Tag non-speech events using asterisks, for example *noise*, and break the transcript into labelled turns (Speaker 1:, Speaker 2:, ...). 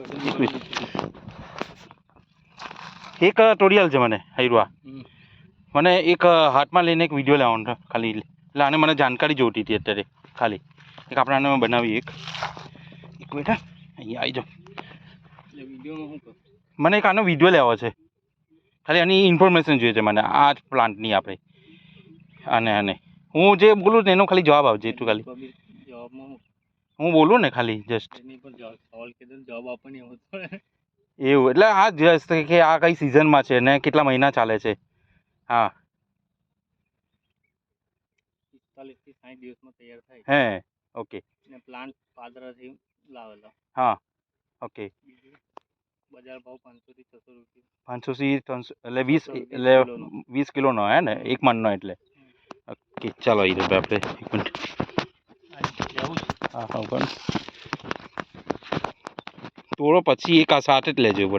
Speaker 1: *laughs* એક ટોરિયલ છે મને હૈરવા મને એક હાથમાં લઈને એક વીડિયો લેવાનો હતો ખાલી. એટલે આને મને જાણકારી જોઈતી હતી અત્યારે ખાલી. એક આપણે આને બનાવી એક. એક મિનિટ અહીંયા આવી જાઓ. મને એક આનો વીડિયો લેવો છે. ખાલી આની ઇન્ફોર્મેશન જોઈએ છે મને આ જ પ્લાન્ટની આપણે. આને આને. હું જે બોલું ને એનો ખાલી જવાબ આવજે એટલું ખાલી.
Speaker 2: જવાબમાં હું
Speaker 1: હું બોલું ને ખાલી જસ્ટ
Speaker 2: એવું
Speaker 1: એટલે આ જસ્ટ કે આ કઈ સિઝનમાં છે ને કેટલા મહિના ચાલે છે? હા.
Speaker 2: પિસ્તાલીસ સાઠ દિવસમાં તૈયાર થાય.
Speaker 1: હે ઓકે.
Speaker 2: ને પ્લાન્ટ પાદરાથી લાવેલા.
Speaker 1: હા ઓકે.
Speaker 2: બજાર ભાવ પાંચસો થી છસો રૂપિયા.
Speaker 1: પાંચસોથી ત્રણસો એટલે વીસ એટલે. વીસ કિલોનો હે ને એક મણનો એટલે. ઓકે ચાલો આવી રહ્યો આપણે એક મિનિટ. હા હા પણ તોડો પછી એક આ સાથે જ લેજો પડે